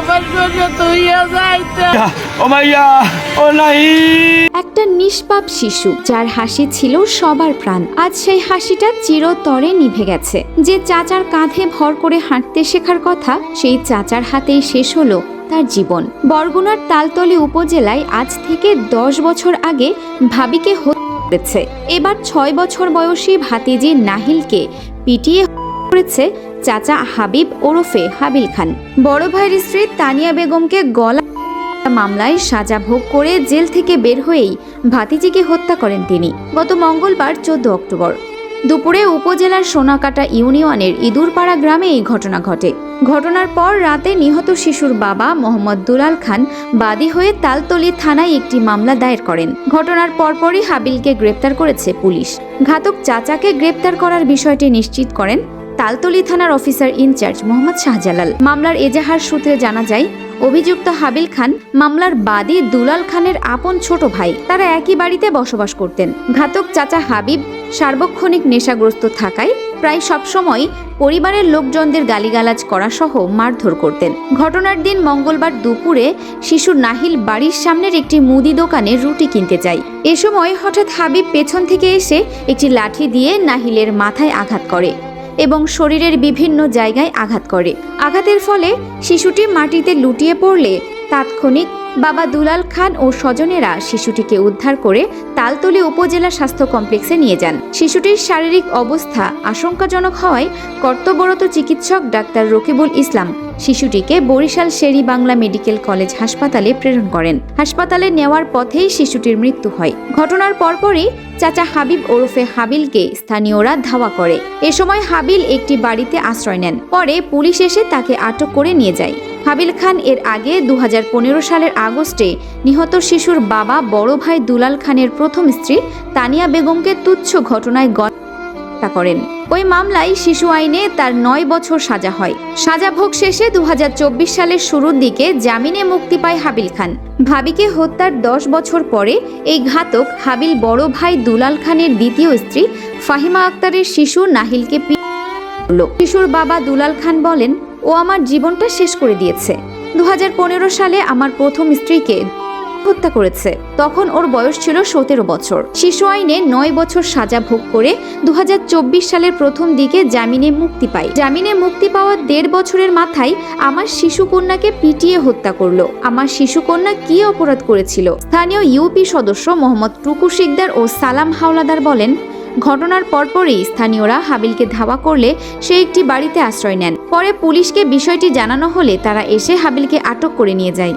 আমার সঙ্গে তুইয়া যাইতে। ও মাইয়া ও নাই একটা নিষ্পাপ শিশু যার হাসি ছিল সবার প্রাণ আজ সেই হাসিটা চিরতরে নিভে গেছে। যে চাচার কাঁধে ভর করে হাঁটতে শেখার কথা সেই চাচার হাতেই শেষ হলো তার জীবন। বরগুনার তালতলি উপজেলায় আজ থেকে দশ বছর আগে ভাবিকে হত্যা করেছে। এবার ছয় বছর বয়সী ভাতিজি নাহিলকে পিটিয়ে করেছে চাচা হাবিব ওরফে হাবিল খান। বড় ভাইয়ের স্ত্রী তানিয়া বেগমকে গলা মামলায় সাজা ভোগ করে জেল থেকে বের হয়েই ভাতিজিকে হত্যা করেন তিনি গত মঙ্গলবার চোদ্দ অক্টোবর। দুপুরে উপজেলার সোনাকাটা ইউনিয়নের ইঁদুরপাড়া গ্রামে এই ঘটনা ঘটে। ঘটনার পর রাতে নিহত শিশুর বাবা মোহাম্মদ দুলাল খান বাদী হয়ে তালতলি থানায় একটি মামলা দায়ের করেন। ঘটনার পরপরই হাবিলকে গ্রেপ্তার করেছে পুলিশ। ঘাতক চাচাকে গ্রেপ্তার করার বিষয়টি নিশ্চিত করেন তালতলি থানার অফিসার ইনচার্জ মোহাম্মদ শাহজালাল। মামলার এজাহার সূত্রে জানা যায়, অভিযুক্ত হাবিল খান মামলার বাদী দুলাল খানের আপন ছোট ভাই। তারা একই বাড়িতে বসবাস করতেন। ঘাতক চাচা হাবিব সার্বক্ষণিক নেশাগ্রস্ত থাকায় প্রায় সবসময় পরিবারের লোকজনদের গালিগালাজ করা সহ মারধর করতেন। ঘটনার দিন মঙ্গলবার দুপুরে শিশু নাহিল বাড়ির সামনের একটি মুদি দোকানে রুটি কিনতে যায়। এ সময় হঠাৎ হাবিব পেছন থেকে এসে একটি লাঠি দিয়ে নাহিলের মাথায় আঘাত করে। এবং শরীরের বিভিন্ন জায়গায় আঘাত করে। আঘাতের ফলে শিশুটি মাটিতে লুটিয়ে পড়লে তাৎক্ষণিক বাবা দুলাল খান ও স্বজনেরা শিশুটিকে উদ্ধার করে তালতলি উপজেলা স্বাস্থ্য কমপ্লেক্সে নিয়ে যান। শিশুটির শারীরিক অবস্থা আশঙ্কাজনক হওয়ায় কর্তব্যরত চিকিৎসক ডাক্তার রকিবুল ইসলাম শিশুটিকে বরিশাল শেরি বাংলা মেডিকেল কলেজ হাসপাতালে প্রেরণ করেন। হাসপাতালে নেওয়ার পথেই শিশুটির মৃত্যু হয়। ঘটনার পরপরই চাচা হাবিব ওরফে হাবিলকে স্থানীয়রা ধাওয়া করে। এ সময় হাবিল একটি বাড়িতে আশ্রয় নেন। পরে পুলিশ এসে তাকে আটক করে নিয়ে যায়। হাবিল খান এর আগে দু হাজার পনেরো সালের আগস্টে নিহত শিশুর বাবা বড় ভাই দুলাল খানের প্রথম স্ত্রী তানিয়া বেগমকে তুচ্ছ ঘটনায় গণ হত্যা করেন। ওই মামলায় শিশু আইনে তার নয় বছর সাজা হয়। সাজা ভোগ শেষে দুহাজার চব্বিশ সালের শুরুর দিকে জামিনে মুক্তি পায় হাবিল খান। ভাবিকে হত্যার দশ বছর পরে এই ঘাতক হাবিল বড় ভাই দুলাল খানের দ্বিতীয় স্ত্রী ফাহিমা আক্তারের শিশু নাহিলকে শিশুর বাবা দুলাল খান বলেন, ও আমার জীবনটা শেষ করে দিয়েছে। দু হাজার পনেরো সালে আমার প্রথম স্ত্রীকে হত্যা করেছে। তখন ওর বয়স ছিল সতেরো বছর। শিশু আইনে নয় বছর সাজা ভোগ করে দু সালের প্রথম দিকে জামিনে মুক্তি পায়। জামিনে মুক্তি পাওয়ার দেড় বছরের মাথায় আমার শিশু কন্যাকে পিটিয়ে হত্যা করল। আমার শিশু কন্যা কি অপরাধ করেছিল? স্থানীয় ইউপি সদস্য মোহাম্মদ টুকু শিকদার ও সালাম হাওলাদার বলেন, ঘটনার পরপরই স্থানীয়রা হাবিলকে ধাওয়া করলে সে একটি বাড়িতে আশ্রয় নেন। পরে পুলিশকে বিষয়টি জানানো হলে তারা এসে হাবিলকে আটক করে নিয়ে যায়।